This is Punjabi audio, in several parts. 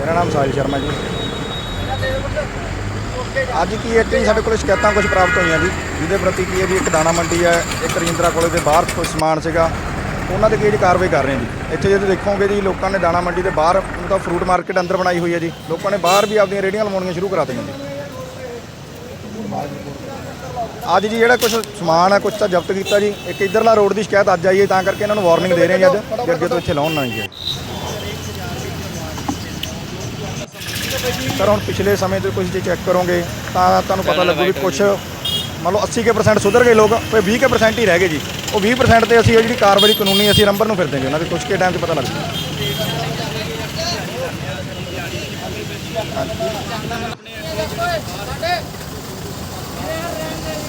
ਮੇਰਾ ਨਾਮ ਸਾਹਿਲ ਸ਼ਰਮਾ ਜੀ। ਅੱਜ ਕੀ ਹੈ ਕਿ ਸਾਡੇ ਕੋਲ ਸ਼ਿਕਾਇਤਾਂ ਕੁਝ ਪ੍ਰਾਪਤ ਹੋਈਆਂ ਜੀ, ਜਿਹਦੇ ਪ੍ਰਤੀ ਕੀ ਹੈ ਜੀ, ਇੱਕ ਦਾਣਾ ਮੰਡੀ ਹੈ, ਇੱਕ ਰਜਿੰਦਰਾ ਕਾਲਜ ਦੇ ਬਾਹਰ ਕੁਝ ਸਮਾਨ ਸੀਗਾ। ਉਹਨਾਂ 'ਤੇ ਕੀ ਜੀ ਕਾਰਵਾਈ ਕਰ ਰਹੇ ਜੀ। ਇੱਥੇ ਜਦੋਂ ਦੇਖੋਗੇ ਜੀ, ਲੋਕਾਂ ਨੇ ਦਾਣਾ ਮੰਡੀ ਦੇ ਬਾਹਰ ਤਾਂ ਫਰੂਟ ਮਾਰਕੀਟ ਅੰਦਰ ਬਣਾਈ ਹੋਈ ਹੈ ਜੀ। ਲੋਕਾਂ ਨੇ ਬਾਹਰ ਵੀ ਆਪਦੀਆਂ ਰੇਹੜੀਆਂ ਲਵਾਉਣੀਆਂ ਸ਼ੁਰੂ ਕਰਾ ਦਿੱਤੀਆਂ ਜੀ। ਅੱਜ ਜੀ ਜਿਹੜਾ ਕੁਝ ਸਮਾਨ ਹੈ ਕੁਝ ਤਾਂ ਜ਼ਬਤ ਕੀਤਾ ਜੀ। ਇੱਕ ਇਧਰਲਾ ਰੋਡ ਦੀ ਸ਼ਿਕਾਇਤ ਅੱਜ ਆਈ ਹੈ, ਤਾਂ ਕਰਕੇ ਇਹਨਾਂ ਨੂੰ ਵਾਰਨਿੰਗ ਦੇ ਰਹੇ ਹਾਂ ਜੀ ਅੱਜ ਕਿ ਅੱਗੇ ਤੋਂ ਇੱਥੇ ਲਾਉਣ ਨਾ ਜੀ। ਸਰ ਹੁਣ ਪਿਛਲੇ ਸਮੇਂ ਤੋਂ ਕੁਝ ਜੇ ਚੈੱਕ ਕਰੋਗੇ ਤਾਂ ਤੁਹਾਨੂੰ ਪਤਾ ਲੱਗੂ ਵੀ ਕੁਝ ਮੰਨ ਲਓ 80 ਕੇ percent ਸੁਧਰ ਗਏ ਲੋਕ ਤੇ 20 ਕੇ percent ਹੀ ਰਹਿ ਗਏ ਜੀ। ਉਹ 20% percent ਤੇ ਅਸੀਂ ਉਹ ਜਿਹੜੀ ਕਾਰਵਾਈ ਕਾਨੂੰਨੀ ਅਸੀਂ ਨੰਬਰ ਨੂੰ ਫਿਰਦੇ ਜੀ ਉਹਨਾਂ ਦੇ ਕੁਝ ਕੇ ਟਾਈਮ 'ਚ ਪਤਾ ਲੱਗ। ਜੂ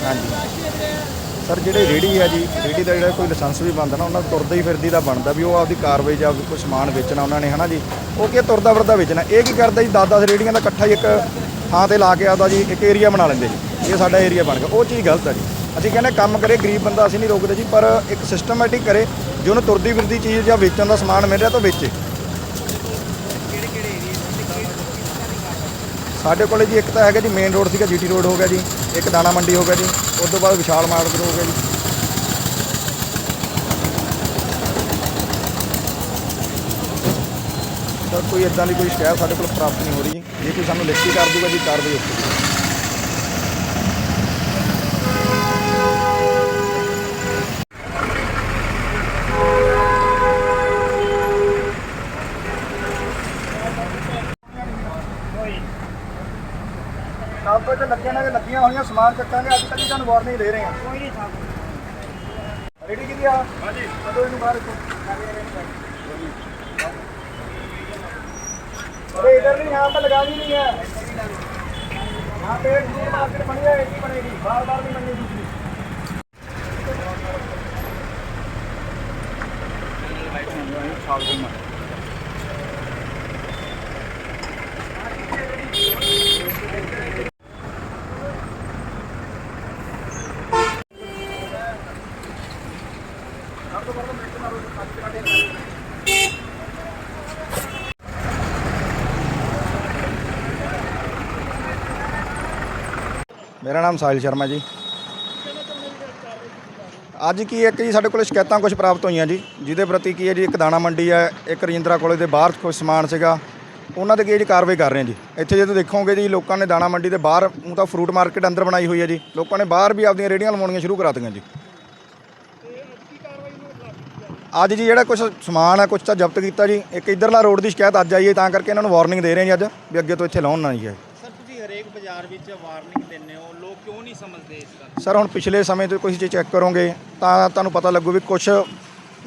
ਹਾਂਜੀ। ਸਰ, ਜਿਹੜੇ ਰੇੜੀ ਆ ਜੀ ਰੇੜੀ ਦਾ ਜਿਹੜਾ ਕੋਈ ਲਾਇਸੈਂਸ ਵੀ ਬਣਦਾ ਨਾ, ਉਹਨਾਂ ਦਾ ਤੁਰਦਾ ਹੀ ਫਿਰਦੀ ਦਾ ਬਣਦਾ ਵੀ ਉਹ ਆਪਦੀ ਕਾਰਵਾਈ ਜਾਂ ਕੋਈ ਸਮਾਨ ਵੇਚਣਾ ਉਹਨਾਂ ਨੇ, ਹਨਾ ਜੀ? ਉਹ ਕੀ ਤੁਰਦਾ ਫਿਰਦਾ ਵੇਚਣਾ। ਇਹ ਕੀ ਕਰਦਾ ਜੀ? 10-10 ਰੇੜੀਆਂ ਦਾ ਇਕੱਠਾ ਹੀ ਇੱਕ ਥਾਂ ਤੇ ਲਾ ਕੇ ਆਪਦਾ ਜੀ, ਇੱਕ ਏਰੀਆ ਬਣਾ ਲੈਂਦੇ ਜੀ। ਇਹ ਸਾਡਾ ਏਰੀਆ ਬਣ ਗਿਆ। ਉਹ ਚੀਜ਼ ਗਲਤ ਆ ਜੀ। ਅਸੀਂ ਕਹਿੰਦੇ ਕੰਮ ਕਰੇ, ਗਰੀਬ ਬੰਦਾ ਅਸੀਂ ਨਹੀਂ ਰੋਕਦੇ ਜੀ, ਪਰ ਇੱਕ ਸਿਸਟਮੈਟਿਕ ਕਰੇ, ਜੇ ਉਹਨੂੰ ਤੁਰਦੀ ਫਿਰਦੀ ਚੀਜ਼ ਜਾਂ ਵੇਚਣ ਦਾ ਸਮਾਨ ਮਿਲ ਰਿਹਾ ਤਾਂ ਵੇਚੇ। ਸਾਡੇ ਕੋਲੇ ਜੀ ਇੱਕ ਤਾਂ ਹੈਗਾ ਜੀ ਮੇਨ ਰੋਡ ਸੀਗਾ ਜੀਟੀ ਰੋਡ ਹੋ ਗਿਆ ਜੀ, ਇੱਕ ਦਾਣਾ ਮੰਡੀ ਹੋ ਗਿਆ ਜੀ, ਉਸ ਤੋਂ ਬਾਅਦ ਵਿਸ਼ਾਲ ਮਾਰਕੀਟ ਹੋ ਗਿਆ ਜੀ। ਤਾਂ ਕੋਈ ਇਦਾਂ ਦੀ ਕੋਈ ਸ਼ਿਕਾਇਤ ਸਾਡੇ ਕੋਲ ਪ੍ਰਾਪਤ ਨਹੀਂ ਹੋ ਰਹੀ ਜੇ। ਕੋਈ ਸਾਨੂੰ ਲਿਖਤੀ ਕਰ ਦੂਗਾ ਜੀ, ਕਾਰਵਾਈ ਹੋਵੇਗੀ ਸਭ ਕੁਝ ਲੱਗੇ ਨਾ ਲੱਗੀਆਂ ਹੋਈਆਂ ਸਮਾਨ ਚੱਕਾਂਗੇ ਅੱਜ ਤੱਕ ਹੀ ਤੁਹਾਨੂੰ ਵਾਰਨਿੰਗ ਦੇ ਰਹੇ ਹਾਂ ਕੋਈ ਨਹੀਂ ਸਾਹਿਬ ਰੈਡੀ ਕਿਹਦੀ ਆ ਹਾਂਜੀ ਕਦੋਂ ਇਹਨੂੰ ਬਾਹਰ ਰੱਖੋ अरे इधर नहीं यहाँ पे लगानी नहीं है यहाँ पे एक दूर मार्केट बनी है एक ही बनेगी बार बार नहीं बननी दूसरी ਮੇਰਾ ਨਾਮ ਸਾਹਿਲ ਸ਼ਰਮਾ ਜੀ। ਅੱਜ ਕੀ ਹੈ ਕਿ ਜੀ ਸਾਡੇ ਕੋਲ ਸ਼ਿਕਾਇਤਾਂ ਕੁਝ ਪ੍ਰਾਪਤ ਹੋਈਆਂ ਜੀ, ਜਿਹਦੇ ਪ੍ਰਤੀ ਕੀ ਹੈ ਜੀ, ਇੱਕ ਦਾਣਾ ਮੰਡੀ ਹੈ, ਇੱਕ ਰਜਿੰਦਰਾ ਕਾਲਜ ਦੇ ਬਾਹਰ ਕੁਝ ਸਮਾਨ ਸੀਗਾ, ਉਹਨਾਂ ਤੇ ਕੀ ਜੀ ਕਾਰਵਾਈ ਕਰ ਰਹੇ ਜੀ। ਇੱਥੇ ਜਦੋਂ ਦੇਖੋਗੇ ਜੀ, ਲੋਕਾਂ ਨੇ ਦਾਣਾ ਮੰਡੀ ਦੇ ਬਾਹਰ ਹੁਣ ਤਾਂ ਫਰੂਟ ਮਾਰਕੀਟ ਅੰਦਰ ਬਣਾਈ ਹੋਈ ਹੈ ਜੀ, ਲੋਕਾਂ ਨੇ ਬਾਹਰ ਵੀ ਆਪਦੀਆਂ ਰੇਹੜੀਆਂ ਲਵਾਉਣੀਆਂ ਸ਼ੁਰੂ ਕਰਾ ਦਿੱਤੀਆਂ ਜੀ। ਅੱਜ ਜੀ ਜਿਹੜਾ ਕੁਝ ਸਮਾਨ ਹੈ ਕੁਝ ਤਾਂ ਜ਼ਬਤ ਕੀਤਾ ਜੀ। ਇੱਕ ਇਧਰਲਾ ਰੋਡ ਦੀ ਸ਼ਿਕਾਇਤ ਅੱਜ ਆਈ ਹੈ ਤਾਂ ਕਰਕੇ ਇਹਨਾਂ ਨੂੰ ਵਾਰਨਿੰਗ ਦੇ ਰਹੇ ਹਾਂ ਜੀ ਅੱਜ ਵੀ ਅੱਗੇ ਤੋਂ ਇੱਥੇ ਲਾਉਣ ਨਾ ਜੀ। ਸਰ ਤੁਸੀਂ ਹਰੇਕ ਬਾਜ਼ਾਰ ਵਿੱਚ ਵਾਰਨਿੰਗ ਦਿੰਦੇ ਹੋ ਲੋਕ ਕਿਉਂ ਨਹੀਂ ਸਮਝਦੇ ਇਸ ਗੱਲ ਸਰ ਹੁਣ ਪਿਛਲੇ ਸਮੇਂ ਤੋਂ ਕੁਝ ਜੇ ਚੈੱਕ ਕਰੋਗੇ ਤਾਂ ਤੁਹਾਨੂੰ ਪਤਾ ਲੱਗੂ ਵੀ ਕੁਝ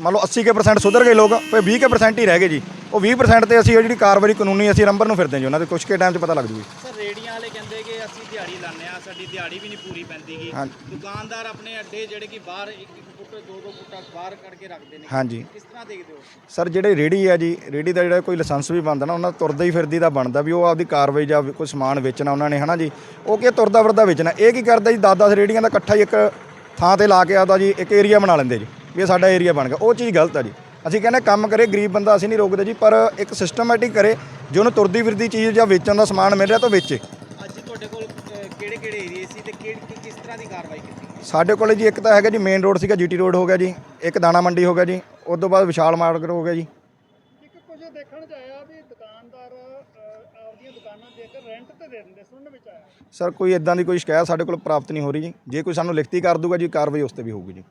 ਮੰਨ ਲਓ 80 ਕੇ percent ਸੁਧਰ ਗਏ ਲੋਕ ਤੇ 20 ਕੇ percent ਹੀ ਰਹਿ ਗਏ ਜੀ। ਉਹ 20% percent ਤੇ ਅਸੀਂ ਜਿਹੜੀ ਕਾਰਵਾਈ ਕਾਨੂੰਨੀ ਅਸੀਂ ਨੰਬਰ ਨੂੰ ਫਿਰਦੇ ਜੀ ਉਹਨਾਂ ਦੇ ਕੁਝ ਕੇ ਟਾਈਮ 'ਚ ਪਤਾ ਲੱਗ ਜੂਗੀ। ਸਰ ਰੇੜੀਆਂ ਵਾਲੇ ਕਹਿੰਦੇ ਕਿ ਅਸੀਂ ਦਿਹਾੜੀ ਲਾਉਂਦੇ ਆ ਸਾਡੀ ਦਿਹਾੜੀ ਵੀ ਨਹੀਂ ਪੂਰੀ ਪੈਂਦੀਗੀ। ਦੁਕਾਨਦਾਰ ਆਪਣੇ ਅੱਡੇ ਜਿਹੜੇ ਕਿ ਬਾਹਰ ਫੁੱਟ ਦੋ ਦੋ ਫੁੱਟ ਬਾਹਰ ਕੱਢ ਕੇ ਰੱਖਦੇ ਨੇ। ਹਾਂਜੀ। ਕਿਸ ਤਰ੍ਹਾਂ ਦੇਖਦੇ ਹੋ? ਸਰ ਜਿਹੜੇ ਰੇੜੀ ਆ ਜੀ ਰੇੜੀ ਦਾ ਜਿਹੜਾ ਕੋਈ ਲਾਇਸੈਂਸ ਵੀ ਬਣਦਾ ਨਾ ਉਹਨਾਂ ਦਾ ਤੁਰਦਾ ਹੀ ਫਿਰਦੀ ਦਾ ਬਣਦਾ ਵੀ ਉਹ ਆਪਦੀ ਕਾਰਵਾਈ ਜਾਂ ਕੋਈ ਸਮਾਨ ਵੇਚਣਾ ਉਹਨਾਂ ਨੇ ਹਨਾ ਜੀ? ਉਹ ਕੀ ਤੁਰਦਾ ਫਿਰਦਾ ਵੇਚਣਾ? ਇਹ ਕੀ ਕਰਦਾ ਜੀ? 10-10 ਰੇੜੀਆਂ ਦਾ ਇਕੱਠਾ ਹੀ ਇੱਕ ਥਾਂ ਤੇ ਲਾ ਕੇ ਆਪਦਾ ਜੀ ਇੱਕ ਏਰੀਆ ਬਣਾ ਲੈਂਦੇ ਜੀ ਵੀ ਇਹ ਸਾਡਾ ਏਰੀਆ ਬਣ ਗਿਆ। ਉਹ ਚੀਜ਼ ਗਲਤ ਆ ਜੀ। ਅਸੀਂ ਕਹਿੰਦੇ ਕੰਮ ਕਰੇ ਗਰੀਬ ਬੰਦਾ ਅਸੀਂ ਨਹੀਂ ਰੋਕਦੇ ਜੀ ਪਰ ਇੱਕ ਸਿਸਟਮੈਟਿਕ ਕਰੇ ਜੇ ਉਹਨੂੰ ਤੁਰਦੀ ਫਿਰਦੀ ਚੀਜ਼ ਜਾਂ ਵੇਚਣ ਦਾ ਸਮਾਨ ਮਿਲ ਰਿਹਾ ਤਾਂ ਵੇਚੇ। ਅੱਜ ਤੁਹਾਡੇ ਕੋਲ ਕਿਹੜੇ ਕਿਹੜੇ ਏਰੀਏ ਸੀ ਤੇ ਕਿਹੜੀ ਕਿਸ ਤਰ੍ਹਾਂ ਦੀ ਕਾਰਵਾਈ ਕੀਤੀ? ਸਾਡੇ ਕੋਲੇ ਜੀ ਇੱਕ ਤਾਂ ਹੈਗਾ ਜੀ ਮੇਨ ਰੋਡ ਸੀਗਾ ਜੀਟੀ ਰੋਡ ਹੋ ਗਿਆ ਜੀ ਇੱਕ ਦਾਣਾ ਮੰਡੀ ਹੋ ਗਿਆ ਜੀ ਉਸ ਤੋਂ ਬਾਅਦ ਵਿਸ਼ਾਲ ਮਾਰਕੀਟ ਹੋ ਗਿਆ ਜੀ। ਇੱਕ ਕੁਝ ਦੇਖਣ ਚ ਆਇਆ ਵੀ ਦੁਕਾਨਦਾਰ ਅਹ, ਆਪਦੀਆਂ ਦੁਕਾਨਾਂ ਦੇ ਕੇ ਰੈਂਟ ਤੇ ਦੇ ਦਿੰਦੇ ਸੁਣਨ ਵਿੱਚ ਆਇਆ। ਸਰ ਕੋਈ ਇਦਾਂ ਦੀ ਕੋਈ ਸ਼ਿਕਾਇਤ ਸਾਡੇ ਕੋਲ ਪ੍ਰਾਪਤ ਨਹੀਂ ਹੋ ਰਹੀ ਜੀ। ਜੇ ਕੋਈ ਸਾਨੂੰ ਲਿਖਤੀ ਕਰ ਦੂਗਾ ਜੀ ਕਾਰਵਾਈ ਉਸ ਤੇ ਵੀ ਹੋਊਗੀ ਜੀ।